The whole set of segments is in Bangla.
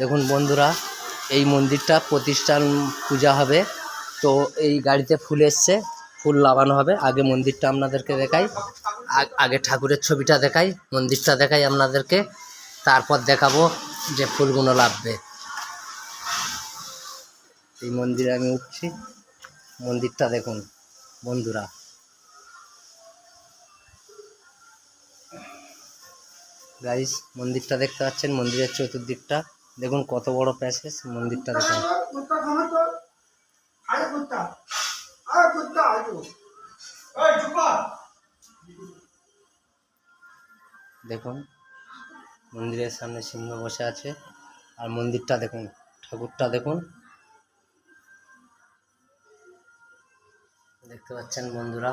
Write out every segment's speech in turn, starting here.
দেখুন বন্ধুরা, এই মন্দিরটা প্রতিষ্ঠান পূজা হবে। তো এই গাড়িতে ফুল এসছে, ফুল লাগানো হবে। আগে মন্দিরটা আপনাদেরকে দেখাই, আগে ঠাকুরের ছবিটা দেখাই, মন্দিরটা দেখাই আপনাদেরকে। তারপর দেখাবো যে ফুলগুলো লাগবে। এই মন্দিরে আমি উঠছি। মন্দিরটা দেখুন, বন্ধুরা। গাইস, মন্দিরটা দেখতে পাচ্ছেন, মন্দিরের চতুর্দিকটা। দেখুন কত বড় প্যাসেজ মন্দিরটা দেখুন। দেখুন মন্দিরের সামনে সিংহ বসে আছে। আর মন্দিরটা দেখুন ঠাকুরটা দেখুন। দেখতে পাচ্ছেন বন্ধুরা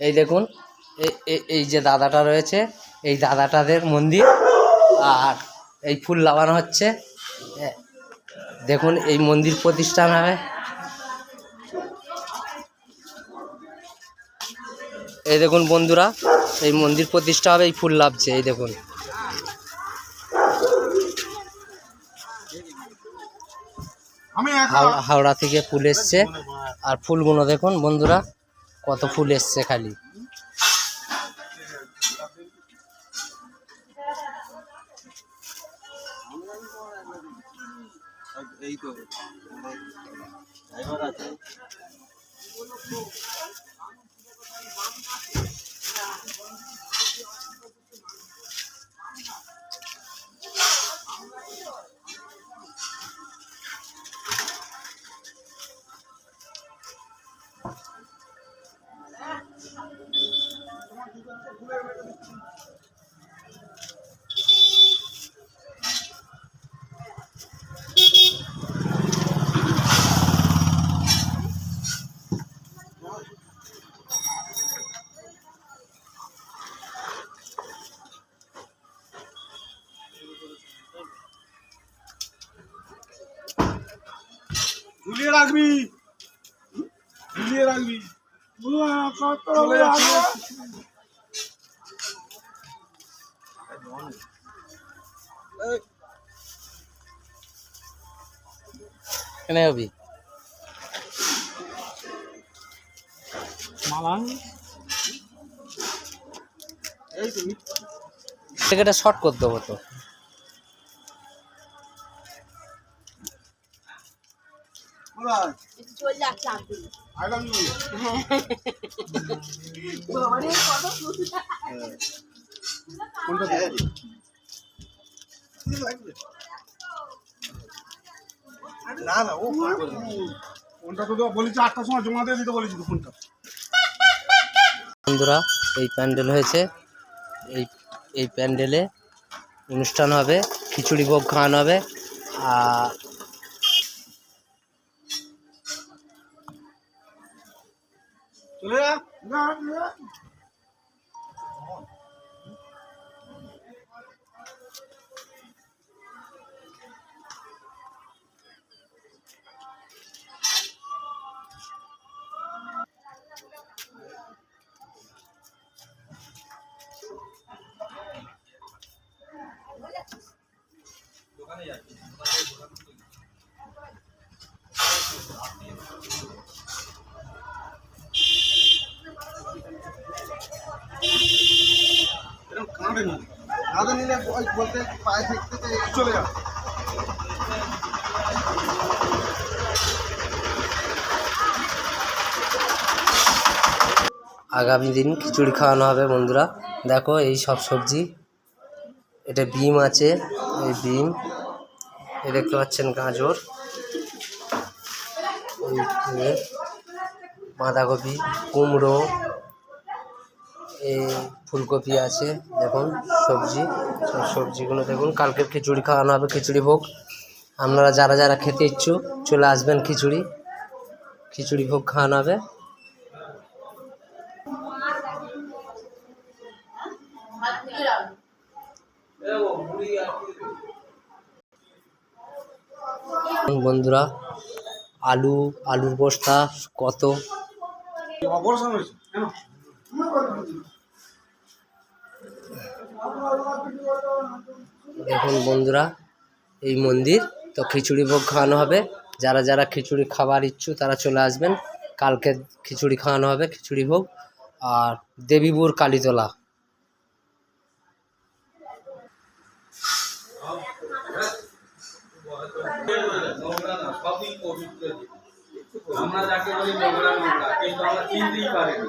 এই দেখুন এই- যে দাদাটা রয়েছে এই দাদাটাদের মন্দির। আর এই ফুল লাগানো হচ্ছে। দেখুন এই মন্দির প্রতিষ্ঠান হবে। এই দেখুন বন্ধুরা এই মন্দির প্রতিষ্ঠা হবে এই ফুল লাভছে এই দেখুন। হাওড়া থেকে ফুল এসছে। আর ফুলগুলো দেখুন বন্ধুরা। কত ফুল এসছে খালি। এই তো আছে ঝুলিয়ে রাখবি। ঝুলিয়ে রাখবি। এখানে হবি মালান এই। তো এটা শর্ট করতে দেবো তো। না না ও কোনটা তো বলেছি আটটার সময় জমা দিয়ে দিতে বলেছি ফোনটা বন্ধুরা এই প্যান্ডেল হয়েছে। এই এই প্যান্ডেলে অনুষ্ঠান হবে খিচুড়ি ভোগ খাওয়ানো হবে। আর চলে যা না না আগামী দিন খিচুড়ি খাওয়ানো হবে বন্ধুরা। দেখো এই সব সবজি। এটা বিম আছে, এই বিম। এ দেখতে পাচ্ছেন গাজর। বাঁধাকপি, কুমড়ো। এই ফুলকপি আছে, দেখুন, সবজি সবজিগুলো দেখুন, কালকে খিচুড়ি খাওয়ানো হবে, খিচুড়ি ভোগ। আপনারা যারা যারা খেতে ইচ্ছুক, চলে আসবেন খিচুড়ি। খিচুড়ি ভোগ খাওয়ানো হবে। বন্ধুরা, আলু, আলুর বস্তা কত? দেখুন বন্ধুরা, এই মন্দির তো খিচুড়ি ভোগ খাওয়ানো হবে। যারা যারা খিচুড়ি খাবার ইচ্ছু তারা চলে আসবেন। কালকে খিচুড়ি খাওয়ানো হবে, খিচুড়ি ভোগ। আর দেবীপুর কালীতলা। আমরা যাকে বলি নোংরা নোংরা কিন্তু আমরা চিনতেই পারিনি।